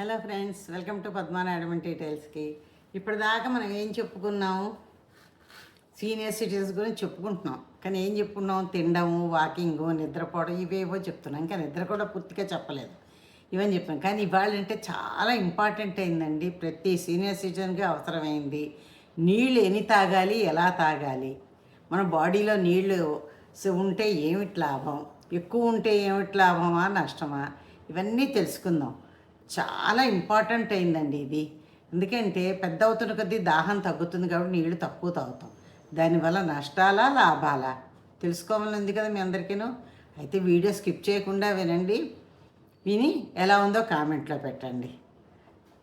Hello friends welcome to పద్మానాడమన్ డీటెయిల్స్కి ఇప్పటిదాకా మనం ఏం చెప్పుకున్నాము? సీనియర్ సిటిజన్స్ గురించి చెప్పుకుంటున్నాం. కానీ ఏం చెప్పుకున్నాం తినడము వాకింగు నిద్రపోవడం ఇవేవో చెప్తున్నాం. ఇంకా నిద్ర కూడా పూర్తిగా చెప్పలేదు. ఇవన్నీ చెప్తున్నాం. కానీ ఇవాళ అంటే చాలా ఇంపార్టెంట్ అయిందండి. ప్రతి సీనియర్ సిటిజన్కి అవసరమైంది. నీళ్ళు ఎన్ని తాగాలి? ఎలా తాగాలి? మన బాడీలో నీళ్ళు ఉంటే ఏమిటి లాభం? ఎక్కువ ఉంటే ఏమిటి లాభమా? నష్టమా? ఇవన్నీ తెలుసుకుందాం. చాలా ఇంపార్టెంట్ అయిందండి ఇది. ఎందుకంటే పెద్ద అవుతున్న కొద్దీ దాహం తగ్గుతుంది కాబట్టి నీళ్ళు తక్కువ తాగుతాం. దానివల్ల నష్టాలా లాభాలా? తెలుసుకోవాలని ఉంది కదా మీ అందరికీను. అయితే వీడియో స్కిప్ చేయకుండా వినండి. విని ఎలా ఉందో కామెంట్లో పెట్టండి.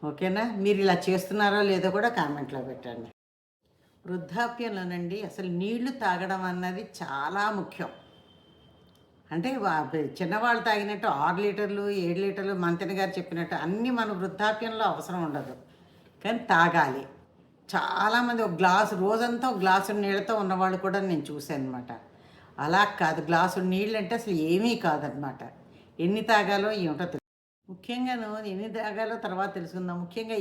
ఓకేనా? మీరు ఇలా చేస్తున్నారో లేదో కూడా కామెంట్లో పెట్టండి. వృద్ధాప్యంలోనండి అసలు నీళ్ళు తాగడం అన్నది చాలా ముఖ్యం. అంటే చిన్నవాళ్ళు తాగినట్టు ఆరు లీటర్లు ఏడు లీటర్లు మంతెన గారు చెప్పినట్టు అన్నీ మన వృద్ధాప్యంలో అవసరం ఉండదు. కానీ తాగాలి. చాలామంది ఒక గ్లాసు రోజంతా ఒక గ్లాసు నీళ్ళతో ఉన్నవాళ్ళు కూడా నేను చూశాను అనమాట అలా కాదు గ్లాసు నీళ్ళు అంటే అసలు ఏమీ కాదనమాట ఎన్ని తాగాలో ఏమిటో తెలుసు ముఖ్యంగాను ఎన్ని తాగాలో తర్వాత తెలుసుకుందాం. ముఖ్యంగా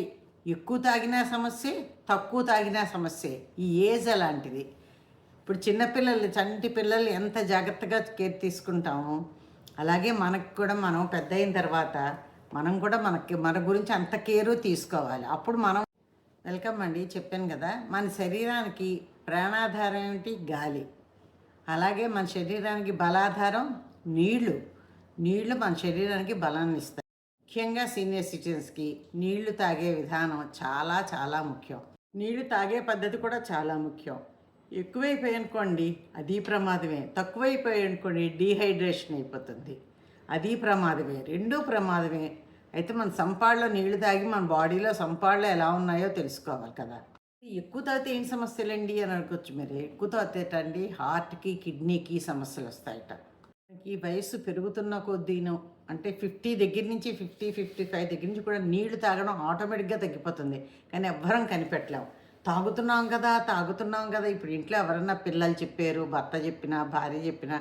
ఎక్కువ తాగినా సమస్యే తక్కువ తాగినా సమస్యే. ఈ ఏజ్ అలాంటిది. ఇప్పుడు చిన్నపిల్లలు చంటి పిల్లలు ఎంత జాగ్రత్తగా కేర్ తీసుకుంటామో అలాగే మనకు కూడా మనం పెద్ద అయిన తర్వాత మనం కూడా మనకి మన గురించి అంత కేరు తీసుకోవాలి. అప్పుడు మనం వెల్కమ్ అండి చెప్పాను కదా. మన శరీరానికి ప్రాణాధారం ఏమిటి? గాలి. అలాగే మన శరీరానికి బలాధారం నీళ్ళు. నీళ్ళు మన శరీరానికి బలాన్ని ఇస్తాయి. ముఖ్యంగా సీనియర్ సిటిజన్స్కి నీళ్ళు తాగే విధానం చాలా చాలా ముఖ్యం. నీళ్ళు తాగే పద్ధతి కూడా చాలా ముఖ్యం. ఎక్కువైపోయి అనుకోండి అది ప్రమాదమే. తక్కువైపోయి అనుకోండి డీహైడ్రేషన్ అయిపోతుంది. అది ప్రమాదమే. రెండూ ప్రమాదమే. అయితే మన సంపాళ్ళలో నీళ్ళు తాగి మన బాడీలో సంపాళ్ళు ఎలా ఉన్నాయో తెలుసుకోవాలి కదా. ఎక్కువ తాగితే ఏం సమస్యలండి అని అనుకోవచ్చు మీరు. ఎక్కువ తాగితేటండి హార్ట్కి కిడ్నీకి సమస్యలు వస్తాయట. ఈ వయస్సు పెరుగుతున్న కొద్దీను అంటే ఫిఫ్టీ దగ్గర నుంచి ఫిఫ్టీ ఫిఫ్టీ ఫైవ్ దగ్గర నుంచి కూడా నీళ్ళు తాగడం ఆటోమేటిక్గా తగ్గిపోతుంది. కానీ ఎవ్వరం కనిపెట్టలేం. తాగుతున్నాం కదా తాగుతున్నాం కదా. ఇప్పుడు ఇంట్లో ఎవరన్నా పిల్లలు చెప్పారు భర్త చెప్పినా భార్య చెప్పినా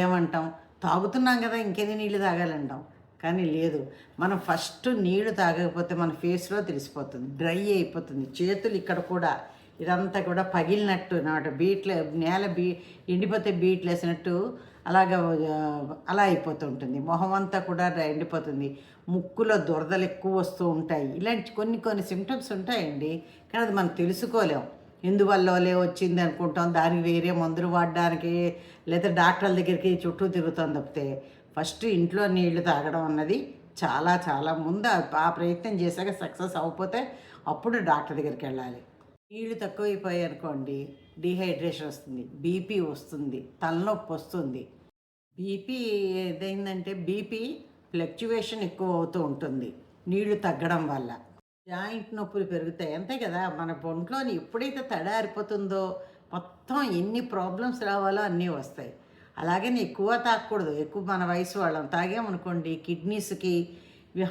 ఏమంటాం? తాగుతున్నాం కదా ఇంకెన్ని నీళ్ళు తాగాలంటాం? కానీ లేదు. మనం ఫస్ట్ నీళ్ళు తాగకపోతే మన ఫేస్లో తెలిసిపోతుంది డ్రై అయిపోతుంది. చేతులు ఇక్కడ కూడా ఇదంతా కూడా పగిలినట్టు నాట బీట్లు నేల బీ ఎండిపోతే బీట్లు వేసినట్టు అలాగ అలా అయిపోతూ ఉంటుంది. మొహం అంతా కూడా ఎండిపోతుంది. ముక్కులో దురదలు ఎక్కువ వస్తూ ఉంటాయి. ఇలాంటి కొన్ని కొన్ని సిమ్టమ్స్ ఉంటాయండి. కానీ అది మనం తెలుసుకోలేం. ఎందువల్లలే వచ్చింది అనుకుంటాం. దానికి వేరే మందులు వాడడానికి లేదా డాక్టర్ల దగ్గరికి చుట్టూ తిరుగుతాం తప్పితే ఫస్ట్ ఇంట్లో నీళ్ళు తాగడం అన్నది చాలా చాలా ముందు ఆ- ఆ ప్రయత్నం చేశాక సక్సెస్ అవ్వకపోతే అప్పుడు డాక్టర్ దగ్గరికి వెళ్ళాలి. నీళ్ళు తక్కువైపోయాయి అనుకోండి డీహైడ్రేషన్ వస్తుంది బీపీ వస్తుంది తలనొప్పి వస్తుంది. బీపీ ఏదైందంటే బీపీ ఫ్లక్చువేషన్ ఎక్కువ అవుతూ ఉంటుంది నీళ్ళు తగ్గడం వల్ల. జాయింట్ నొప్పులు పెరుగుతాయి. అంతే కదా మన ఒంట్లోని ఎప్పుడైతే తడారిపోతుందో మొత్తం ఎన్ని ప్రాబ్లమ్స్ రావాలో అన్నీ వస్తాయి. అలాగే ఎక్కువ తాగకూడదు ఎక్కువ మన వయసు వాళ్ళం తాగామనుకోండి కిడ్నీస్కి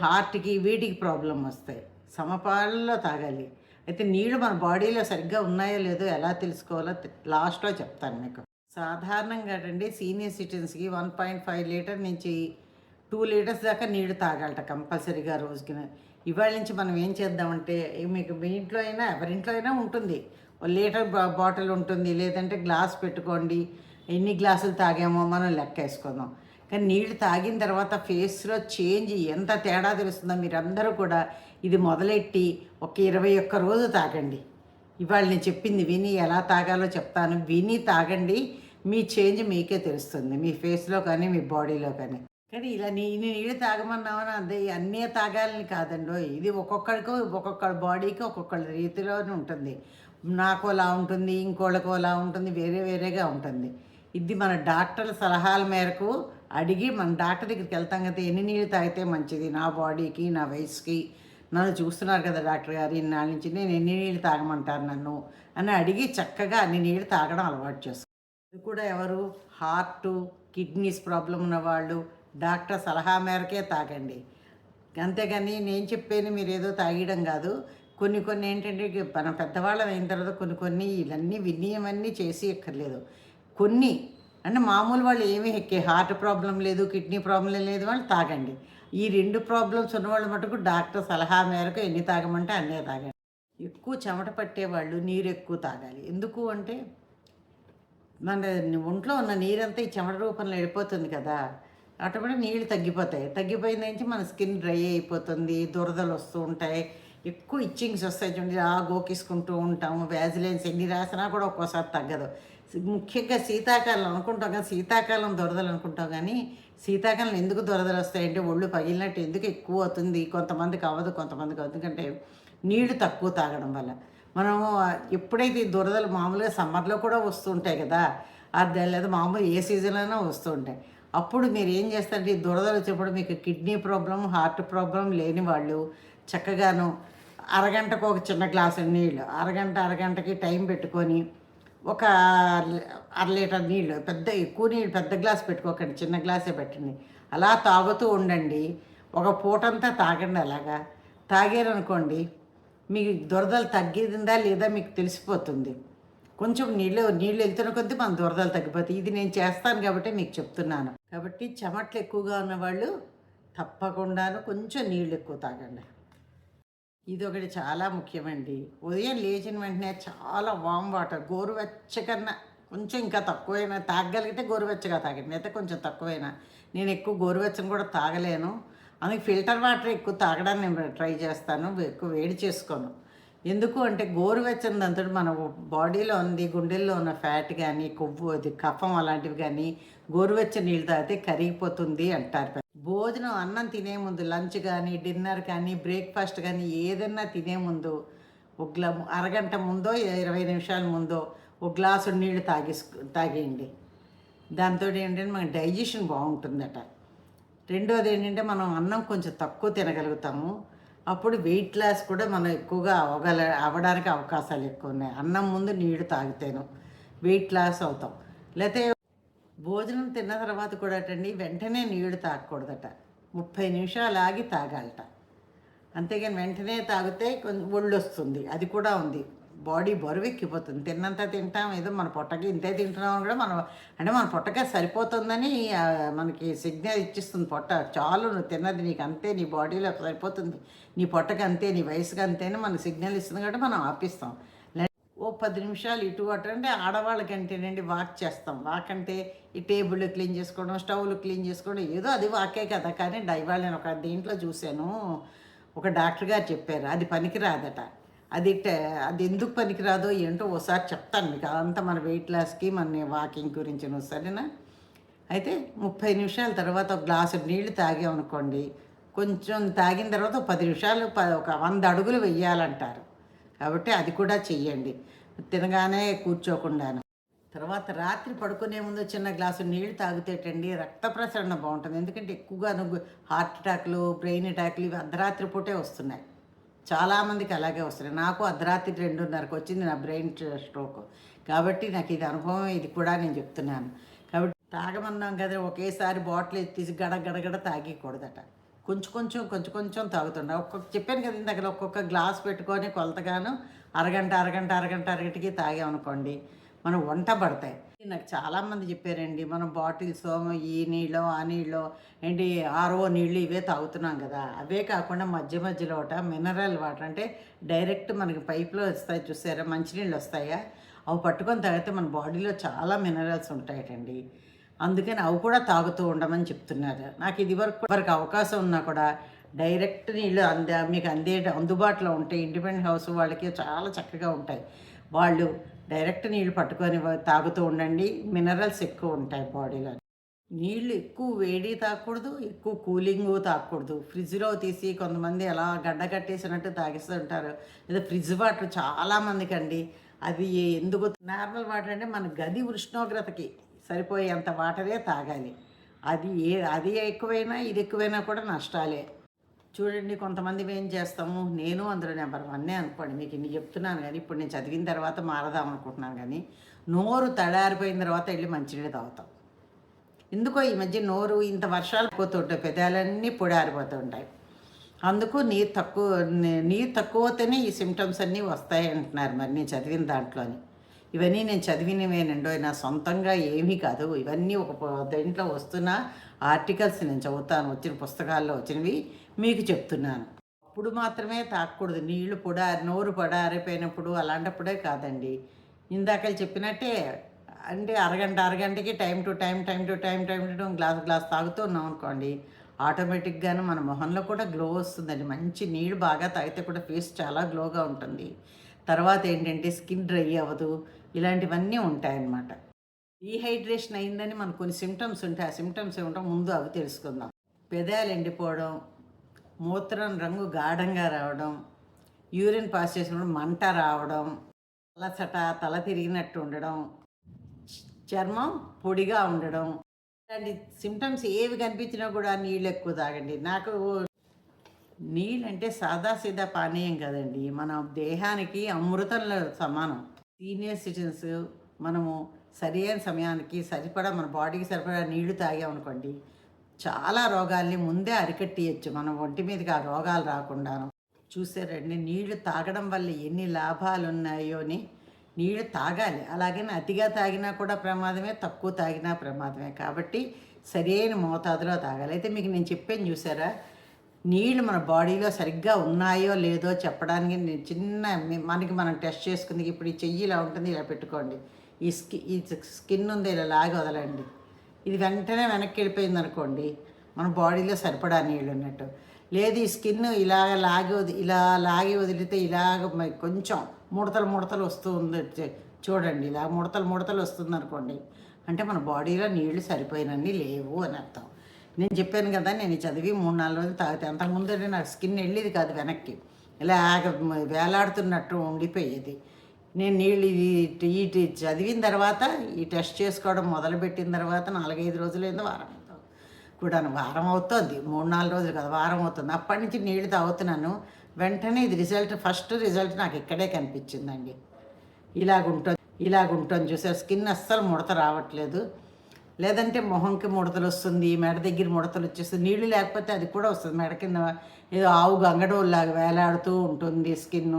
హార్ట్కి వీటికి ప్రాబ్లం వస్తాయి. సమపాలలో తాగాలి. అయితే నీళ్ళు మన బాడీలో సరిగ్గా ఉన్నాయో లేదో ఎలా తెలుసుకోవాలో లాస్ట్లో చెప్తాను మీకు. సాధారణంగా అండి సీనియర్ సిటిజన్స్కి వన్ పాయింట్ ఫైవ్ లీటర్ నుంచి టూ లీటర్స్ దాకా నీళ్ళు తాగాలట కంపల్సరీగా రోజుకి ఇవాళ నుంచి మనం ఏం చేద్దామంటే మీకు మీ ఇంట్లో అయినా ఎవరింట్లో అయినా ఉంటుంది. ఒక లీటర్ బా- బాటిల్ ఉంటుంది లేదంటే గ్లాస్ పెట్టుకోండి. ఎన్ని గ్లాసులు తాగామో మనం లెక్క వేసుకుందాం. కానీ నీళ్ళు తాగిన తర్వాత ఫేస్లో చేంజ్ ఎంత తేడా తెలుస్తుందో మీరందరూ కూడా ఇది మొదలెట్టి ఒక ఇరవై ఒక్క రోజు తాగండి. ఇవాళ నేను చెప్పింది విని ఎలా తాగాలో చెప్తాను. విని తాగండి. మీ చేంజ్ మీకే తెలుస్తుంది. మీ ఫేస్లో కానీ మీ బాడీలో కానీ. కానీ ఇలా నీ ఇన్ని నీళ్ళు తాగమన్నామని అదే అన్నీ తాగాలని కాదండి. ఇది ఒక్కొక్కడికి ఒక్కొక్కడి బాడీకి ఒక్కొక్కడి రీతిలోనే ఉంటుంది. నాకు అలా ఉంటుంది ఇంకోళ్ళకు అలా ఉంటుంది వేరే వేరేగా ఉంటుంది. ఇది మన డాక్టర్ల సలహాల మేరకు అడిగి మన డాక్టర్ దగ్గరికి వెళ్తాం కదా ఎన్ని నీళ్ళు తాగితే మంచిది? నా బాడీకి నా వయసుకి. నన్ను చూస్తున్నారు కదా డాక్టర్ గారు ఇన్నాళ్ళ నుంచి నేను ఎన్ని నీళ్ళు తాగమంటారు నన్ను? అని అడిగి చక్కగా అన్ని నీళ్ళు తాగడం అలవాటు చేసుకో కూడా ఎవరు హార్ట్ కిడ్నీస్ ప్రాబ్లం ఉన్న వాళ్ళు డాక్టర్ సలహా మేరకే తాగండి. అంతేగాని నేను చెప్పేది మీరు ఏదో తాగడం కాదు. కొన్ని కొన్ని ఏంటంటే మన పెద్దవాళ్ళం అయిన తర్వాత కొన్ని కొన్ని ఇవన్నీ వినియమన్నీ చేసి ఎక్కర్లేదు కొన్ని అంటే మామూలు వాళ్ళు ఏమీ ఎక్కే హార్ట్ ప్రాబ్లం లేదు కిడ్నీ ప్రాబ్లం లేదు వాళ్ళు తాగండి. ఈ రెండు ప్రాబ్లమ్స్ ఉన్నవాళ్ళు మటుకు డాక్టర్ సలహా మేరకు ఎన్ని తాగమంటే అన్నీ తాగండి. ఎక్కువ చెమట పట్టేవాళ్ళు నీరు ఎక్కువ తాగాలి. ఎందుకు అంటే మన ఒంట్లో ఉన్న నీరంతా ఈ చెమట రూపంలో వెళ్ళిపోతుంది కదా. ఆటోమేటిక్ నీళ్ళు తగ్గిపోతాయి. తగ్గిపోయిన నుంచి మన స్కిన్ డ్రై అయిపోతుంది దురదలు వస్తూ ఉంటాయి. ఎక్కువ ఇచ్చింగ్స్ వస్తాయి చూడండి. ఆ గోకిసుకుంటూ ఉంటాము. వ్యాజిలెన్స్ ఎన్ని రాసినా కూడా ఒక్కోసారి తగ్గదు. ముఖ్యంగా శీతాకాలం అనుకుంటాం కానీ శీతాకాలం దొరదలు అనుకుంటాం కానీ శీతాకాలం ఎందుకు దొరదలు వస్తాయంటే ఒళ్ళు పగిలినట్టు ఎందుకు ఎక్కువ అవుతుంది కొంతమందికి అవ్వదు కొంతమందికి అవుతుంది ఎందుకంటే నీళ్ళు తక్కువ తాగడం వల్ల. మనము ఎప్పుడైతే ఈ దురదలు మామూలుగా సమ్మర్లో కూడా వస్తుంటాయి కదా అర్థం లేదా మామూలు ఏ సీజన్లోనే వస్తుంటాయి. అప్పుడు మీరు ఏం చేస్తారంటే ఈ దురదలు వచ్చినప్పుడు మీకు కిడ్నీ ప్రాబ్లం హార్ట్ ప్రాబ్లం లేని వాళ్ళు చక్కగాను అరగంటకు ఒక చిన్న గ్లాసు నీళ్ళు అరగంట అరగంటకి టైం పెట్టుకొని ఒక అర లీటర్ నీళ్ళు పెద్ద ఎక్కువ నీళ్ళు పెద్ద గ్లాస్ పెట్టుకోకండి చిన్న గ్లాసే పెట్టండి. అలా తాగుతూ ఉండండి. ఒక పూటంతా తాగండి అలాగా. తాగారనుకోండి మీకు దురదలు తగ్గిందా లేదా మీకు తెలిసిపోతుంది. కొంచెం నీళ్ళు నీళ్ళు వెళ్తున్న కొద్దీ మన దురదలు తగ్గిపోతాయి. ఇది నేను చేస్తాను కాబట్టి మీకు చెప్తున్నాను. కాబట్టి చెమట్లు ఎక్కువగా ఉన్నవాళ్ళు తప్పకుండాను కొంచెం నీళ్ళు ఎక్కువ తాగండి. ఇది ఒకటి చాలా ముఖ్యమండి. ఉదయం లేచిన వెంటనే చాలా వామ్ వాటర్ గోరువెచ్చకన్నా కొంచెం ఇంకా తక్కువైనా తాగగలిగితే గోరువెచ్చగా తాగండి. అయితే కొంచెం తక్కువైనా. నేను ఎక్కువ గోరువెచ్చని కూడా తాగలేను. అందుకే ఫిల్టర్ వాటర్ ఎక్కువ తాగడానికి నేను ట్రై చేస్తాను ఎక్కువ వేడి చేసుకోను. ఎందుకు అంటే గోరువెచ్చని దాంతో మన బాడీలో ఉంది గుండెల్లో ఉన్న ఫ్యాట్ కానీ కొవ్వు అది కఫం అలాంటివి కానీ గోరువెచ్చని నీళ్ళు తాగితే కరిగిపోతుంది అంటారు భోజనం అన్నం తినే ముందు లంచ్ కానీ డిన్నర్ కానీ బ్రేక్ఫాస్ట్ కానీ ఏదన్నా తినే ముందు ఒక గ్లా అరగంట ముందో ఇరవై నిమిషాల ముందో ఒక గ్లాసు నీళ్ళు తాగేసు తాగేయండి. దాంతో ఏంటంటే మనకి డైజెషన్ బాగుంటుందట. రెండోది ఏంటంటే మనం అన్నం కొంచెం తక్కువ తినగలుగుతాము. అప్పుడు వెయిట్ లాస్ కూడా మనం ఎక్కువగా అవ్వగల అవ్వడానికి అవకాశాలు ఎక్కువ ఉన్నాయి. అన్నం ముందు నీళ్ళు తాగితేను వెయిట్ లాస్ అవుతాం. లేకపోతే భోజనం తిన్న తర్వాత కూడా అటండి వెంటనే నీళ్ళు తాగకూడదట. ముప్పై నిమిషాలు ఆగి తాగాలట. అంతేగాని వెంటనే తాగితే కొంచెం ఒళ్ళు వస్తుంది అది కూడా ఉంది. బాడీ బరువు ఎక్కిపోతుంది తిన్నంత తింటాం ఏదో మన పొట్టకి ఇంతే తింటున్నాం కూడా మనం అంటే మన పొట్టకే సరిపోతుందని మనకి సిగ్నల్ ఇచ్చిస్తుంది పొట్ట. చాలు నువ్వు తిన్నది నీకు అంతే నీ బాడీలో సరిపోతుంది. నీ పొట్టకి అంతే నీ వయసుకి అంతేనే మనకు సిగ్నల్ ఇస్తుంది కాబట్టి మనం ఆపిస్తాం. లే- ఓ పది నిమిషాలు ఇటు అటు అంటే ఆడవాళ్ళకంటేనండి వాక్ చేస్తాం. వాక్ అంటే ఈ టేబుల్ క్లీన్ చేసుకోవడం స్టవ్లు క్లీన్ చేసుకోవడం ఏదో అది వాకే కదా. కానీ డైవాళ నేను ఒక దీంట్లో చూశాను. ఒక డాక్టర్ గారు చెప్పారు అది పనికిరాదట. అది ట- అది ఎందుకు పనికిరాదో ఏంటో ఒకసారి చెప్తాను మీకు. అదంతా మన వెయిట్ లాస్కి మన వాకింగ్ గురించి సరేనా? అయితే ముప్పై నిమిషాల తర్వాత ఒక గ్లాసు నీళ్ళు తాగామనుకోండి కొంచెం తాగిన తర్వాత పది నిమిషాలు ప ఒక వంద అడుగులు వెయ్యాలంటారు. కాబట్టి అది కూడా చెయ్యండి. తినగానే కూర్చోకుండాను. తర్వాత రాత్రి పడుకునే ముందు చిన్న గ్లాసు నీళ్ళు తాగుతేటండి రక్త ప్రసరణ బాగుంటుంది. ఎందుకంటే ఎక్కువగా హార్ట్ అటాక్లు బ్రెయిన్ అటాక్లు ఇవి అర్ధరాత్రి పూటే వస్తున్నాయి. చాలామందికి అలాగే వస్తున్నాయి. నాకు అర్ధరాత్రి రెండున్నరకు వచ్చింది నా బ్రెయిన్ స్ట్రోక్. కాబట్టి నాకు ఇది అనుభవం ఇది కూడా నేను చెప్తున్నాను. కాబట్టి తాగమన్నాం కదా ఒకేసారి బాటిల్ తీసి గడ గడగడ తాగకూడదట కొంచెం కొంచెం కొంచెం కొంచెం తాగుతుండే. ఒక్కొక్క చెప్పాను కదా ఇందాక ఒక్కొక్క గ్లాస్ పెట్టుకొని కొలతగాను అరగంట అరగంట అరగంట అరగంటకి తాగామనుకోండి మనం వంట పడతాయి. నాకు చాలామంది చెప్పారండి మనం బాటిల్స్ ఈ నీళ్ళు ఆ నీళ్ళు ఏంటి ఆర్ఓ నీళ్ళు ఇవే తాగుతున్నాం కదా. అవే కాకుండా మధ్య మధ్యలో ఒకట మినరల్ వాటర్ అంటే డైరెక్ట్ మనకి పైప్లో వస్తాయి చూసారా మంచినీళ్ళు వస్తాయా? అవి పట్టుకొని తాగితే మన బాడీలో చాలా మినరల్స్ ఉంటాయటండి. అందుకని అవి కూడా తాగుతూ ఉండమని చెప్తున్నారు. నాకు ఇది వరకు వరకు అవకాశం ఉన్నా కూడా డైరెక్ట్ నీళ్ళు అందే మీకు అందే అందుబాటులో ఉంటాయి ఇండిపెండెంట్ హౌస్ వాళ్ళకి చాలా చక్కగా ఉంటాయి. వాళ్ళు డైరెక్ట్ నీళ్ళు పట్టుకొని తాగుతూ ఉండండి. మినరల్స్ ఎక్కువ ఉంటాయి బాడీలో. నీళ్ళు ఎక్కువ వేడి తాగకూడదు ఎక్కువ కూలింగ్ తాగకూడదు. ఫ్రిడ్జ్లో తీసి కొంతమంది ఎలా గడ్డ కట్టేసినట్టు తాగిస్తూ ఉంటారు లేదా ఫ్రిడ్జ్ వాటర్ చాలా మందికి అండి అది ఎందుకు నార్మల్ వాటర్ అంటే మన గది ఉష్ణోగ్రతకి సరిపోయేంత వాటరే తాగాలి. అది ఏ అది ఎక్కువైనా ఇది ఎక్కువైనా కూడా నష్టాలే. చూడండి కొంతమంది ఏం చేస్తాము? నేను అందులో నెంబర్ వన్నే అనుకోండి. మీకు ఇన్ని చెప్తున్నాను కానీ ఇప్పుడు నేను చదివిన తర్వాత మారదాం అనుకుంటున్నాను కానీ నోరు తడారిపోయిన తర్వాత వెళ్ళి మంచినీళ్ళు తాగుతాం. ఎందుకో ఈ మధ్య నోరు ఇంత వర్షాలు పోతుంటాయి పెదాలన్నీ పొడారిపోతుంటాయి అందుకు నీరు తక్కువ నీరు తక్కువతోనే ఈ సిమ్టమ్స్ అన్నీ వస్తాయి అంటున్నారు మరి నేను చదివిన దాంట్లోని. ఇవన్నీ నేను చదివినవేనండో నా సొంతంగా ఏమీ కాదు. ఇవన్నీ ఒక దీంట్లో దేంట్లో వస్తున్న ఆర్టికల్స్ నేను చదువుతాను వచ్చిన పుస్తకాల్లో వచ్చినవి మీకు చెప్తున్నాను. అప్పుడు మాత్రమే తాకూడదు. నీళ్ళు పొడ నోరు పొడ ఆరిపోయినప్పుడు అలాంటప్పుడే కాదండి. ఇందాక చెప్పినట్టే అంటే అరగంట అరగంటకి time to time time to time time to time glass glass తాగుతూ ఉన్నాం అనుకోండి ఆటోమేటిక్గాను మన మొహంలో కూడా గ్లో వస్తుందండి. మంచి నీళ్ళు బాగా తాగితే కూడా ఫేస్ చాలా గ్లోగా ఉంటుంది. తర్వాత ఏంటంటే స్కిన్ డ్రై అవ్వదు. ఇలాంటివన్నీ ఉంటాయన్నమాట. డీహైడ్రేషన్ అయిందని మనకు కొన్ని సిమ్టమ్స్ ఉంటాయి. ఆ సిమ్టమ్స్ ఏమిటో ముందు అవి తెలుసుకుందాం. పెదాలు ఎండిపోవడం మూత్రం రంగు గాఢంగా రావడం యూరిన్ పాస్ చేసినప్పుడు మంట రావడం అలసట తల తిరిగినట్టు ఉండడం చర్మం పొడిగా ఉండడం. ఇలాంటి సిమ్టమ్స్ ఏవి కనిపించినా కూడా నీళ్ళు ఎక్కువ తాగండి. నాకు నీళ్ళంటే సాదాసీదా పానీయం కదండి. మన దేహానికి అమృతంలో సమానం. సీనియర్ సిటిజన్స్ మనము సరైన సమయానికి సరిపడా మన బాడీకి సరిపడా నీళ్ళు తాగామనుకోండి చాలా రోగాల్ని ముందే అరికట్టేయచ్చు. మన ఒంటి మీదకి ఆ రోగాలు రాకుండాను. చూసారండి నీళ్ళు తాగడం వల్ల ఎన్ని లాభాలు ఉన్నాయో అని. నీళ్ళు తాగాలి. అలాగే అతిగా తాగినా కూడా ప్రమాదమే తక్కువ తాగినా ప్రమాదమే. కాబట్టి సరైన మోతాదులో తాగాలి. అయితే మీకు నేను చెప్పాను చూసారా? నీళ్ళు మన బాడీలో సరిగ్గా ఉన్నాయో లేదో చెప్పడానికి నేను చిన్న మనకి మనం టెస్ట్ చేసుకుంది ఇప్పుడు ఈ చెయ్యి ఇలా ఉంటుంది ఇలా పెట్టుకోండి. ఈ స్కి ఈ స్కిన్ ఉంది ఇలా లాగి వదలండి. ఇది వెంటనే వెనక్కి వెళ్ళిపోయింది అనుకోండి మన బాడీలో సరిపడా నీళ్ళు ఉన్నట్టు. లేదు ఈ స్కిన్ ఇలాగ లాగి వది ఇలా లాగి వదిలితే ఇలాగ కొంచెం ముడతలు ముడతలు వస్తూ ఉంది చూడండి ఇలా ముడతలు ముడతలు వస్తుంది అనుకోండి. అంటే మన బాడీలో నీళ్ళు సరిపోయినన్ని లేవు అని అర్థం. నేను చెప్పాను కదా నేను చదివి మూడు నాలుగు రోజులు తాగితే అంతకుముందు నాకు స్కిన్ వెళ్ళేది కాదు వెనక్కి. ఇలా వేలాడుతున్నట్టు ఉండిపోయేది. నేను నీళ్ళు ఇది ఈ చదివిన తర్వాత ఈ టెస్ట్ చేసుకోవడం మొదలుపెట్టిన తర్వాత నాలుగైదు రోజులైంది వారం అవుతుంది కూడా వారం అవుతుంది మూడు నాలుగు రోజులు కదా వారం అవుతుంది. అప్పటి నుంచి నీళ్ళు తాగుతున్నాను. వెంటనే ఇది రిజల్ట్ ఫస్ట్ రిజల్ట్ నాకు ఇక్కడే కనిపించిందండి. ఇలాగుంటుంది ఇలాగుంటుంది చూసారు స్కిన్ అస్సలు ముడత రావట్లేదు. లేదంటే మొహంకి ముడతలు వస్తుంది మెడ దగ్గర ముడతలు వచ్చేస్తుంది నీళ్ళు లేకపోతే అది కూడా వస్తుంది. మెడ కింద ఏదో ఆవు గంగడోళ్ళలాగా వేలాడుతూ ఉంటుంది స్కిన్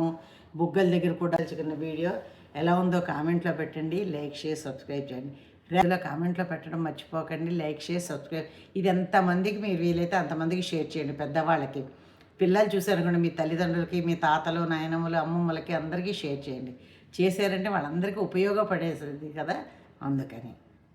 బుగ్గల దగ్గర కూడా చిన్న వీడియో ఎలా ఉందో కామెంట్లో పెట్టండి లైక్ షేర్ సబ్స్క్రైబ్ చేయండి. రేపులో కామెంట్లో పెట్టడం మర్చిపోకండి లైక్ షేర్ సబ్స్క్రైబ్. ఇది ఎంతమందికి మీరు వీలైతే అంతమందికి షేర్ చేయండి పెద్దవాళ్ళకి. పిల్లలు చూసారనుకోండి మీ తల్లిదండ్రులకి మీ తాతలు నాయనమ్మలు అమ్మమ్మలకి అందరికీ షేర్ చేయండి. చేశారంటే వాళ్ళందరికీ ఉపయోగపడేది కదా అందుకని.